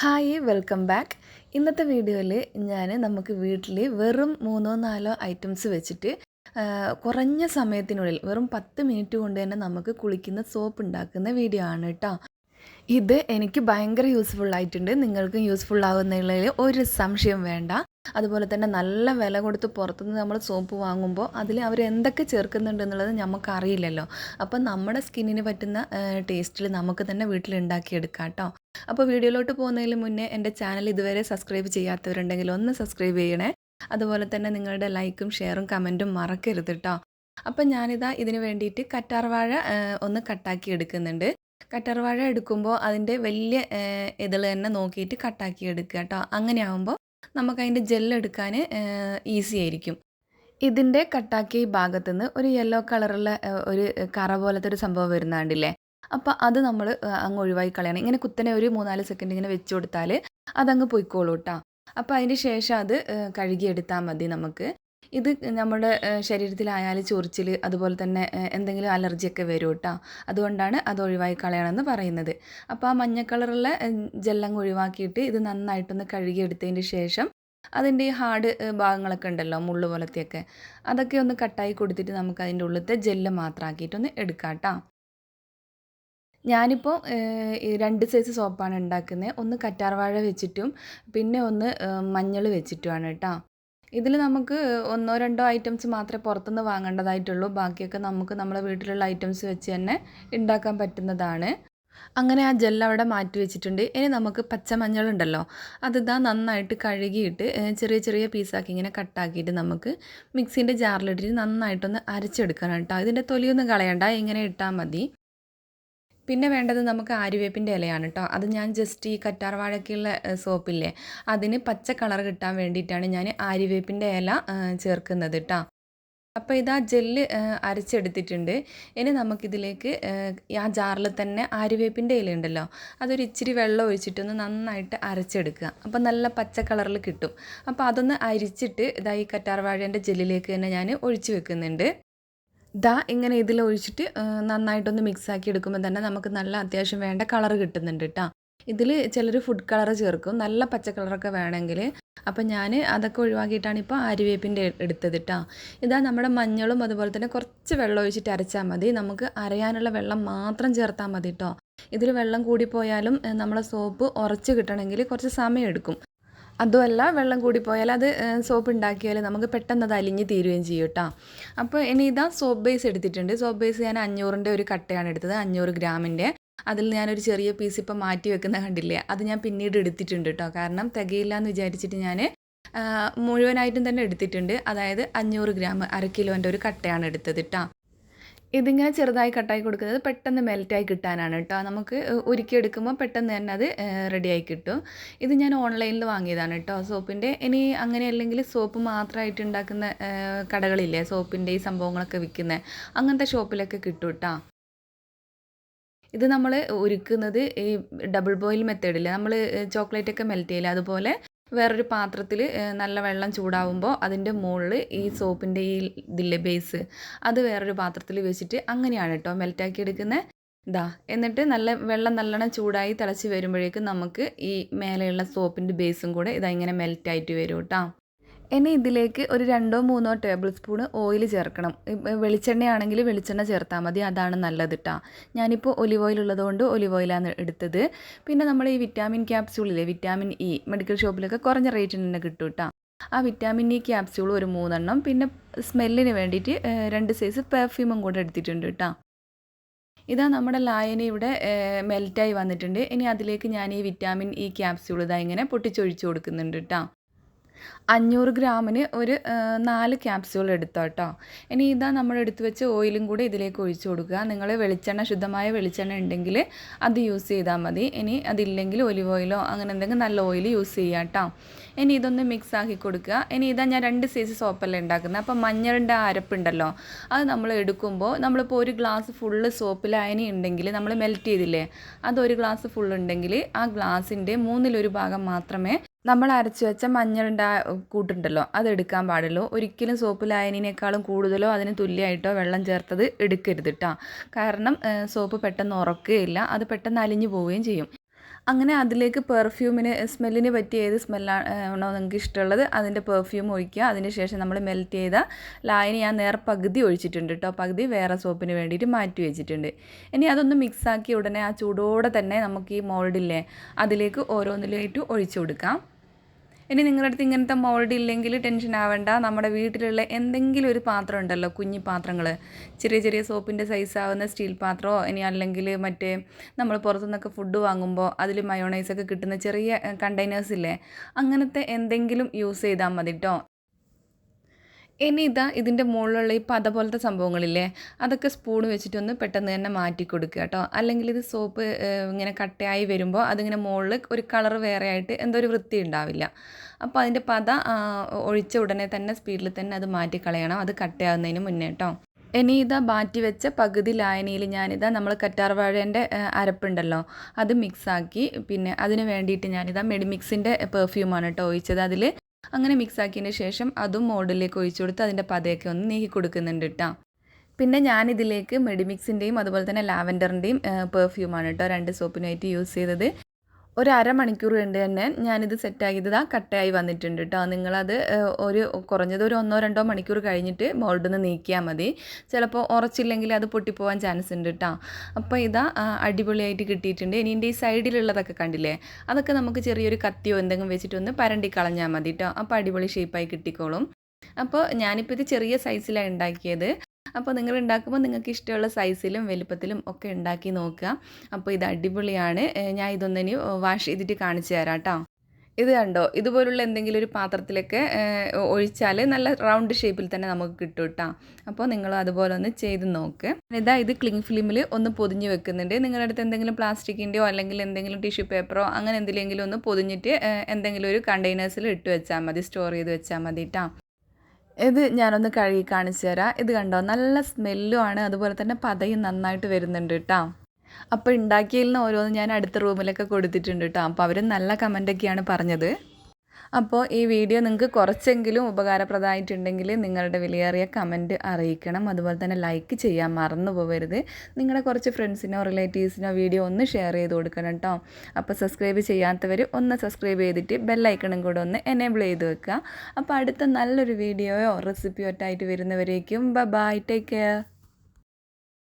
Hi welcome back. ഇന്നത്തെ വീഡിയോയിൽ ഞാൻ നമുക്ക് വീട്ടിൽ വെറും മൂന്നോ നാലോ ഐറ്റംസ് വെച്ചിട്ട് കുറഞ്ഞ സമയത്തിനുള്ളിൽ വെറും പത്ത് മിനിറ്റ് കൊണ്ട് തന്നെ നമുക്ക് കുളിക്കുന്ന സോപ്പ് ഉണ്ടാക്കുന്ന വീഡിയോ ആണ് കേട്ടോ ഇത് എനിക്ക് ഭയങ്കര യൂസ്ഫുൾ ആയിട്ടുണ്ട്. നിങ്ങൾക്കും യൂസ്ഫുൾ ആവുന്നതിൽ ഒരു സംശയം വേണ്ട. അതുപോലെ തന്നെ നല്ല വില കൊടുത്ത് പുറത്തുനിന്ന് നമ്മൾ സോപ്പ് വാങ്ങുമ്പോൾ അതിൽ അവർ എന്തൊക്കെ ചേർക്കുന്നുണ്ട് എന്നുള്ളത് നമുക്കറിയില്ലല്ലോ. അപ്പം നമ്മുടെ സ്കിന്നിന് പറ്റുന്ന ടേസ്റ്റിൽ നമുക്ക് തന്നെ വീട്ടിൽ ഉണ്ടാക്കിയെടുക്കാം കേട്ടോ. അപ്പോൾ വീഡിയോയിലോട്ട് പോകുന്നതിന് മുന്നേ എന്റെ ചാനൽ ഇതുവരെ സബ്സ്ക്രൈബ് ചെയ്യാത്തവരുണ്ടെങ്കിൽ ഒന്ന് സബ്സ്ക്രൈബ് ചെയ്യണേ. അതുപോലെ തന്നെ നിങ്ങളുടെ ലൈക്കും ഷെയറും കമന്റും മറക്കരുത് കേട്ടോ. അപ്പം ഞാനിതാ ഇതിന് വേണ്ടിയിട്ട് കറ്റാർവാഴ ഒന്ന് കട്ടാക്കി എടുക്കുന്നുണ്ട്. കറ്റാർവാഴ എടുക്കുമ്പോൾ അതിന്റെ വലിയ ഇതൾ തന്നെ നോക്കിയിട്ട് കട്ടാക്കി എടുക്കുക കേട്ടോ. അങ്ങനെ ആകുമ്പോൾ നമുക്ക് അതിന്റെ ജെല്ലെടുക്കാൻ ഈസി ആയിരിക്കും. ഇതിന്റെ കട്ടാക്കി ഭാഗത്തു നിന്ന് ഒരു യെല്ലോ കളറുള്ള ഒരു കറ പോലത്തെ ഒരു സംഭവം വരുന്നുണ്ടല്ലേ? അപ്പോൾ അത് നമ്മൾ അങ്ങ് ഒഴിവാക്കി കളയണം. ഇങ്ങനെ കുത്തനെ ഒരു മൂന്നാൽ സെക്കൻഡ് ഇങ്ങനെ വെച്ച് കൊടുത്താൽ അതങ്ങ് പൊയ്ക്കോളൂ കേട്ടോ അപ്പോൾ അതിന് ശേഷം അത് കഴുകിയെടുത്താൽ മതി നമുക്ക്. ഇത് നമ്മുടെ ശരീരത്തിലായാലും ചൊറിച്ചിൽ അതുപോലെ തന്നെ എന്തെങ്കിലും അലർജിയൊക്കെ വരും കേട്ടോ അതുകൊണ്ടാണ് അത് ഒഴിവാക്കി കളയണമെന്ന് പറയുന്നത്. അപ്പോൾ ആ മഞ്ഞ കളറുള്ള ജെല്ലങ്ങ് ഒഴിവാക്കിയിട്ട് ഇത് നന്നായിട്ടൊന്ന് കഴുകിയെടുത്തതിന് ശേഷം അതിന്റെ ഈ ഹാർഡ് ഭാഗങ്ങളൊക്കെ ഉണ്ടല്ലോ മുള്ളു പോലത്തെയൊക്കെ അതൊക്കെ ഒന്ന് കട്ടായി കൊടുത്തിട്ട് നമുക്ക് അതിന്റെ ഉള്ളിലത്തെ ജെല്ല് മാത്രമാക്കിയിട്ടൊന്ന് എടുക്കാം കേട്ടോ ഞാനിപ്പോൾ രണ്ട് സൈസ് സോപ്പാണ് ഉണ്ടാക്കുന്നത് ഒന്ന് കറ്റാർവാഴ വെച്ചിട്ടും പിന്നെ ഒന്ന് മഞ്ഞൾ വെച്ചിട്ടുമാണ് കേട്ടോ ഇതിൽ നമുക്ക് ഒന്നോ രണ്ടോ ഐറ്റംസ് മാത്രമേ പുറത്തുനിന്ന് വാങ്ങേണ്ടതായിട്ടുള്ളൂ. ബാക്കിയൊക്കെ നമുക്ക് നമ്മുടെ വീട്ടിലുള്ള ഐറ്റംസ് വെച്ച് തന്നെ ഉണ്ടാക്കാൻ പറ്റുന്നതാണ്. അങ്ങനെ ആ ജെൽ അവിടെ മാറ്റി വെച്ചിട്ടുണ്ട്. ഇനി നമുക്ക് പച്ചമഞ്ഞളുണ്ടല്ലോ അതിതാ നന്നായിട്ട് കഴുകിയിട്ട് ചെറിയ ചെറിയ പീസാക്കി ഇങ്ങനെ കട്ടാക്കിയിട്ട് നമുക്ക് മിക്സിന്റെ ജാറിലിട്ടിട്ട് നന്നായിട്ടൊന്ന് അരച്ചെടുക്കണം കേട്ടോ. ഇതിന്റെ തൊലിയൊന്നും കളയണ്ട ഇങ്ങനെ ഇട്ടാൽ മതി. പിന്നെ വേണ്ടത് നമുക്ക് ആര്യവേപ്പിന്റെ ഇലയാണ് കേട്ടോ അത് ഞാൻ ജസ്റ്റ് ഈ കറ്റാർ വാഴയ്ക്കുള്ള സോപ്പില്ലേ അതിന് പച്ച കളർ കിട്ടാൻ വേണ്ടിയിട്ടാണ് ഞാൻ ആര്യവേപ്പിന്റെ ഇല ചേർക്കുന്നത് കേട്ടോ അപ്പോൾ ഇതാ ജെല്ല് അരച്ചെടുത്തിട്ടുണ്ട്. ഇനി നമുക്കിതിലേക്ക് ആ ജാറിൽ തന്നെ ആര്യവേപ്പിന്റെ ഇല ഉണ്ടല്ലോ അതൊരു ഇച്ചിരി വെള്ളം ഒഴിച്ചിട്ടൊന്ന് നന്നായിട്ട് അരച്ചെടുക്കുക. അപ്പോൾ നല്ല പച്ച കളറിൽ കിട്ടും. അപ്പോൾ അതൊന്ന് അരിച്ചിട്ട് ഇതാ ഈ കറ്റാർ വാഴേന്റെ ജെല്ലിലേക്ക് തന്നെ ഞാൻ ഒഴിച്ചു വെക്കുന്നുണ്ട്. ദാ ഇങ്ങനെ ആ, നന്നായിട്ടൊന്ന് മിക്സ് ആക്കി എടുക്കുമ്പോൾ തന്നെ നമുക്ക് നല്ല അത്യാവശ്യം വേണ്ട കളർ കിട്ടുന്നുണ്ട് കേട്ടോ ഇതിൽ ചിലർ ഫുഡ് കളർ ചേർക്കും നല്ല പച്ച കളറൊക്കെ വേണമെങ്കിൽ അപ്പം ഞാൻ അതൊക്കെ ഒഴിവാക്കിയിട്ടാണ് ഇപ്പോൾ ആര്യവേപ്പിന്റെ എടുത്തത് കേട്ടോ ഇതാ നമ്മുടെ മഞ്ഞളും അതുപോലെ തന്നെ കുറച്ച് വെള്ളം ഒഴിച്ചിട്ട് അരച്ചാൽ മതി. നമുക്ക് അരയാനുള്ള വെള്ളം മാത്രം ചേർത്താൽ മതി കേട്ടോ ഇതിൽ വെള്ളം കൂടിപ്പോയാലും നമ്മളെ സോപ്പ് ഉറച്ച് കിട്ടണമെങ്കിൽ കുറച്ച് സമയം എടുക്കും. അതുമല്ല വെള്ളം കൂടി പോയാൽ അത് സോപ്പ് ഉണ്ടാക്കിയാൽ നമുക്ക് പെട്ടെന്ന് അത് അലിഞ്ഞ് തീരുകയും ചെയ്യും കേട്ടോ. അപ്പോൾ ഇനി ഇതാ സോപ്പ് ബേസ് എടുത്തിട്ടുണ്ട്. സോപ്പ് ബേസ് ഞാൻ അഞ്ഞൂറിന്റെ ഒരു കട്ടയാണ് എടുത്തത് അഞ്ഞൂറ് ഗ്രാമിന്റെ. അതിൽ ഞാനൊരു ചെറിയ പീസ് ഇപ്പം മാറ്റി വെക്കുന്ന കണ്ടില്ലേ അത് ഞാൻ പിന്നീട് എടുത്തിട്ടുണ്ട് കേട്ടോ. കാരണം തികയില്ല എന്ന് വിചാരിച്ചിട്ട് ഞാൻ മുഴുവനായിട്ടും തന്നെ എടുത്തിട്ടുണ്ട്. അതായത് അഞ്ഞൂറ് ഗ്രാം അര കിലോന്റെ ഒരു കട്ടയാണ് എടുത്തത് കേട്ടോ. ഇതിങ്ങനെ ചെറുതായി കട്ടായി കൊടുക്കുന്നത് പെട്ടെന്ന് മെൽറ്റായി കിട്ടാനാണ് കേട്ടോ. നമുക്ക് ഉരുക്കിയെടുക്കുമ്പോൾ പെട്ടെന്ന് തന്നെ അത് റെഡിയായി കിട്ടും. ഇത് ഞാൻ ഓൺലൈനിൽ വാങ്ങിയതാണ് കേട്ടോ. സോപ്പിന്റെ ഇനി അങ്ങനെ അല്ലെങ്കിൽ സോപ്പ് മാത്രമായിട്ട് ഉണ്ടാക്കുന്ന കടകളില്ലേ സോപ്പിന്റെ ഈ സംഭവങ്ങളൊക്കെ വിൽക്കുന്ന അങ്ങനത്തെ ഷോപ്പിലൊക്കെ കിട്ടും കേട്ടോ. ഇത് നമ്മൾ ഒരുക്കുന്നത് ഈ ഡബിൾ ബോയിൽ മെത്തേഡിൽ നമ്മൾ ചോക്ലേറ്റൊക്കെ മെൽറ്റ് ചെയ്യില്ല അതുപോലെ വേറൊരു പാത്രത്തിൽ നല്ല വെള്ളം ചൂടാവുമ്പോൾ അതിന്റെ മുകളിൽ ഈ സോപ്പിന്റെ ഈ ഇതില്ലേ ബേസ് അത് വേറൊരു പാത്രത്തിൽ വെച്ചിട്ട് അങ്ങനെയാണ് കേട്ടോ മെൽറ്റാക്കി എടുക്കുന്നത് ഇതാ എന്നിട്ട് നല്ല വെള്ളം നല്ലോണം ചൂടായി തിളച്ച് വരുമ്പോഴേക്കും നമുക്ക് ഈ മേലെയുള്ള സോപ്പിന്റെ ബേസും കൂടെ ഇതാ ഇങ്ങനെ മെൽറ്റായിട്ട് വരും കേട്ടോ ഇനി ഇതിലേക്ക് ഒരു രണ്ടോ മൂന്നോ ടേബിൾ സ്പൂൺ ഓയിൽ ചേർക്കണം. വെളിച്ചെണ്ണ വെളിച്ചെണ്ണയാണെങ്കിൽ വെളിച്ചെണ്ണ ചേർത്താൽ മതി. അതാണ് നല്ലത് കേട്ടോ ഞാനിപ്പോൾ ഒലിവ് ഓയിൽ ഉള്ളതുകൊണ്ട് ഒലിവ് ഓയിലാണ് എടുത്തത്. പിന്നെ നമ്മൾ ഈ വിറ്റാമിൻ ക്യാപ്സ്യൂളില്ലേ വിറ്റാമിൻ ഇ മെഡിക്കൽ ഷോപ്പിലൊക്കെ കുറഞ്ഞ റേറ്റിന് തന്നെ കിട്ടും കേട്ടോ ആ വിറ്റാമിൻ ഇ ക്യാപ്സ്യൂൾ ഒരു മൂന്നെണ്ണം പിന്നെ സ്മെല്ലിന് വേണ്ടിയിട്ട് രണ്ട് സൈസ് പെർഫ്യൂമും കൂടെ എടുത്തിട്ടുണ്ട് കേട്ടോ ഇതാ നമ്മുടെ ലായന ഇവിടെ മെൽറ്റായി വന്നിട്ടുണ്ട്. ഇനി അതിലേക്ക് ഞാൻ ഈ വിറ്റാമിൻ ഇ ക്യാപ്സ്യൂൾ ഇതാ ഇങ്ങനെ പൊട്ടിച്ചൊഴിച്ച് കൊടുക്കുന്നുണ്ട് കേട്ടോ അഞ്ഞൂറ് ഗ്രാമിന് ഒരു നാല് ക്യാപ്സ്യൂൾ എടുത്തോ കേട്ടോ ഇനി ഇതാ നമ്മൾ എടുത്തു വെച്ച് ഓയിലും കൂടെ ഇതിലേക്ക് ഒഴിച്ചു കൊടുക്കുക. നിങ്ങൾ വെളിച്ചെണ്ണ ശുദ്ധമായ വെളിച്ചെണ്ണ ഉണ്ടെങ്കിൽ അത് യൂസ് ചെയ്താൽ മതി. ഇനി അതില്ലെങ്കിൽ ഒലിവ് ഓയിലോ അങ്ങനെ എന്തെങ്കിലും നല്ല ഓയിൽ യൂസ് ചെയ്യാം കേട്ടോ ഇനി ഇതൊന്ന് മിക്സ് ആക്കി കൊടുക്കുക. ഇനി ഇതാ ഞാൻ രണ്ട് സൈസ് സോപ്പല്ലേ ഉണ്ടാക്കുന്നത്. അപ്പോൾ മഞ്ഞളിന്റെ ആ അരപ്പുണ്ടല്ലോ അത് നമ്മൾ എടുക്കുമ്പോൾ നമ്മളിപ്പോൾ ഒരു ഗ്ലാസ് ഫുള്ള് സോപ്പ് ലായനി ഉണ്ടെങ്കിൽ നമ്മൾ മെൽറ്റ് ചെയ്തില്ലേ അതൊരു ഗ്ലാസ് ഫുൾ ഉണ്ടെങ്കിൽ ആ ഗ്ലാസിന്റെ മൂന്നിലൊരു ഭാഗം മാത്രമേ നമ്മൾ അരച്ച് വെച്ച മഞ്ഞളിന്റെ ആ കൂട്ടുണ്ടല്ലോ അത് എടുക്കാൻ പാടുള്ളൂ. ഒരിക്കലും സോപ്പ് ലായനിനേക്കാളും കൂടുതലോ അതിന് തുല്യമായിട്ടോ വെള്ളം ചേർത്തത് എടുക്കരുത് കേട്ടോ കാരണം സോപ്പ് പെട്ടെന്ന് ഉറക്കുകയില്ല അത് പെട്ടെന്ന് അലിഞ്ഞു പോവുകയും ചെയ്യും. അങ്ങനെ അതിലേക്ക് പെർഫ്യൂമിന് സ്മെല്ലിന് പറ്റിയ ഏത് സ്മെല്ലാണോ നിങ്ങൾക്ക് ഇഷ്ടമുള്ളത് അതിന്റെ പെർഫ്യൂം ഒഴിക്കുക. അതിന് ശേഷം നമ്മൾ മെൽറ്റ് ചെയ്ത ലായനി ഞാൻ നേരെ പകുതി ഒഴിച്ചിട്ടുണ്ട് കേട്ടോ പകുതി വേറെ സോപ്പിന് വേണ്ടിയിട്ട് മാറ്റി വെച്ചിട്ടുണ്ട്. ഇനി അതൊന്ന് മിക്സാക്കി ഉടനെ ആ ചൂടോടെ തന്നെ നമുക്ക് ഈ മോൾഡില്ലേ അതിലേക്ക് ഓരോന്നിലായിട്ട് ഒഴിച്ചു കൊടുക്കാം. ഇനി നിങ്ങളുടെ അടുത്ത് ഇങ്ങനത്തെ മോൾഡ് ഇല്ലെങ്കിൽ ടെൻഷൻ ആവേണ്ട. നമ്മുടെ വീട്ടിലുള്ള എന്തെങ്കിലും ഒരു പാത്രം ഉണ്ടല്ലോ കുഞ്ഞു പാത്രങ്ങൾ ചെറിയ ചെറിയ സോപ്പിന്റെ സൈസാവുന്ന സ്റ്റീൽ പാത്രമോ ഇനി അല്ലെങ്കിൽ മറ്റേ നമ്മൾ പുറത്തുനിന്നൊക്കെ ഫുഡ് വാങ്ങുമ്പോൾ അതിൽ മയോണൈസൊക്കെ കിട്ടുന്ന ചെറിയ കണ്ടെയ്നേഴ്സ് ഇല്ലേ? അങ്ങനത്തെ എന്തെങ്കിലും യൂസ് ചെയ്താൽ മതി കേട്ടോ ഇനി ഇതാ ഇതിന്റെ മുകളിലുള്ള ഈ പത പോലത്തെ സംഭവങ്ങളില്ലേ? അതൊക്കെ സ്പൂൺ വെച്ചിട്ടൊന്ന് പെട്ടെന്ന് തന്നെ മാറ്റി കൊടുക്കുക കേട്ടോ. അല്ലെങ്കിൽ ഇത് സോപ്പ് ഇങ്ങനെ കട്ടയായി വരുമ്പോൾ അതിങ്ങനെ മുകളിൽ ഒരു കളർ വേറെ ആയിട്ട് എന്തോ ഒരു വൃത്തി ഉണ്ടാവില്ല. അപ്പോൾ അതിന്റെ പത ഒഴിച്ച ഉടനെ തന്നെ സ്പീഡിൽ തന്നെ അത് മാറ്റി കളയണം. അത് കട്ടയാകുന്നതിന് മുന്നേ കേട്ടോ. ഇനി ഇതാ മാറ്റി വെച്ച പകുതി ലായനിയിൽ ഞാനിതാ നമ്മൾ കറ്റാർവാഴേന്റെ അരപ്പുണ്ടല്ലോ അത് മിക്സാക്കി പിന്നെ അതിന് വേണ്ടിയിട്ട് ഞാനിതാ മെഡിമിക്സിന്റെ പെർഫ്യൂമാണ് കേട്ടോ ഒഴിച്ചത്. അതിൽ അങ്ങനെ മിക്സ് ആക്കിയതിന് ശേഷം അതും മോൾഡിലേക്ക് ഒഴിച്ചു കൊടുത്ത് അതിന്റെ പതയൊക്കെ ഒന്ന് നീക്കി കൊടുക്കുന്നുണ്ട് കേട്ടോ പിന്നെ ഞാനിതിലേക്ക് മെഡിമിക്സിന്റെയും അതുപോലെ തന്നെ ലാവൻഡറിന്റെയും പെർഫ്യൂമാണ് കേട്ടോ രണ്ട് സോപ്പിനായിട്ട് യൂസ് ചെയ്തത്. ഒരു അരമണിക്കൂർ കൊണ്ട് തന്നെ ഞാനിത് സെറ്റാക്കിയത് ആ കട്ടയായി വന്നിട്ടുണ്ട് കേട്ടോ നിങ്ങളത് ഒരു കുറഞ്ഞത് ഒരു ഒന്നോ രണ്ടോ മണിക്കൂർ കഴിഞ്ഞിട്ട് മോൾഡിൽ നിന്ന് നീക്കിയാൽ മതി. ചിലപ്പോൾ ഉറച്ചില്ലെങ്കിൽ അത് പൊട്ടിപ്പോവാൻ ചാൻസ് ഉണ്ട് കേട്ടോ അപ്പോൾ ഇതാ അടിപൊളിയായിട്ട് കിട്ടിയിട്ടുണ്ട്. ഇനി എന്റെ ഈ സൈഡിലുള്ളതൊക്കെ കണ്ടില്ലേ? അതൊക്കെ നമുക്ക് ചെറിയൊരു കത്തിയോ എന്തെങ്കിലും വെച്ചിട്ടൊന്ന് പരണ്ടി കളഞ്ഞാൽ മതി കേട്ടോ അപ്പോൾ അടിപൊളി ഷേപ്പായി കിട്ടിക്കോളും. അപ്പോൾ ഞാനിപ്പോൾ ഇത് ചെറിയ സൈസിലാണ് ഉണ്ടാക്കിയത്. അപ്പോൾ നിങ്ങൾ ഉണ്ടാക്കുമ്പോൾ നിങ്ങൾക്ക് ഇഷ്ടമുള്ള സൈസിലും വലുപ്പത്തിലും ഒക്കെ ഉണ്ടാക്കി നോക്കുക. അപ്പോൾ ഇത് അടിപൊളിയാണ്. ഞാൻ ഇതൊന്നിനി വാഷ് ചെയ്തിട്ട് കാണിച്ചു തരാം കേട്ടോ ഇത് കണ്ടോ? ഇതുപോലുള്ള എന്തെങ്കിലും ഒരു പാത്രത്തിലൊക്കെ ഒഴിച്ചാൽ നല്ല റൗണ്ട് ഷേപ്പിൽ തന്നെ നമുക്ക് കിട്ടും കേട്ടോ അപ്പോൾ നിങ്ങൾ അതുപോലെ ഒന്ന് ചെയ്ത് നോക്ക്. ഇതാ ഇത് ക്ലിങ് ഫിലിമിൽ ഒന്ന് പൊതിഞ്ഞ് വെക്കുന്നുണ്ട്. നിങ്ങളുടെ അടുത്ത് എന്തെങ്കിലും പ്ലാസ്റ്റിക്കിന്റെയോ അല്ലെങ്കിൽ എന്തെങ്കിലും ടിഷ്യൂ പേപ്പറോ അങ്ങനെ എന്തെങ്കിലും ഒന്ന് പൊതിഞ്ഞിട്ട് എന്തെങ്കിലും ഒരു കണ്ടെയ്നേഴ്സിൽ ഇട്ട് വെച്ചാൽ മതി സ്റ്റോർ ചെയ്ത് വെച്ചാൽ മതി കേട്ടോ ഇത് ഞാനൊന്ന് കഴുകി കാണിച്ചു തരാം. ഇത് കണ്ടോ? നല്ല സ്മെല്ലും ആണ്. അതുപോലെ തന്നെ പതയും നന്നായിട്ട് വരുന്നുണ്ട് കേട്ടോ അപ്പോൾ ഉണ്ടാക്കിയതിൽ നിന്ന് ഓരോന്ന് ഞാൻ അടുത്ത റൂമിലൊക്കെ കൊടുത്തിട്ടുണ്ട് കേട്ടോ അപ്പോൾ അവർ നല്ല കമന്റൊക്കെയാണ് പറഞ്ഞത്. അപ്പോൾ ഈ വീഡിയോ നിങ്ങൾക്ക് കുറച്ചെങ്കിലും ഉപകാരപ്രദമായിട്ടുണ്ടെങ്കിൽ നിങ്ങളുടെ വിലയേറിയ കമന്റ് അറിയിക്കണം. അതുപോലെ തന്നെ ലൈക്ക് ചെയ്യാൻ മറന്നു പോകരുത് നിങ്ങളുടെ കുറച്ച് ഫ്രണ്ട്സിനോ റിലേറ്റീവ്സിനോ വീഡിയോ ഒന്ന് ഷെയർ ചെയ്ത് കൊടുക്കണം കേട്ടോ അപ്പോൾ സബ്സ്ക്രൈബ് ചെയ്യാത്തവർ ഒന്ന് സബ്സ്ക്രൈബ് ചെയ്തിട്ട് ബെല്ലൈക്കണും കൂടെ ഒന്ന് എനേബിൾ ചെയ്ത് വെക്കുക. അപ്പോൾ അടുത്ത നല്ലൊരു വീഡിയോയോ റെസിപ്പിയോ ആയിട്ട് വരുന്നവരേക്കും. Bye take care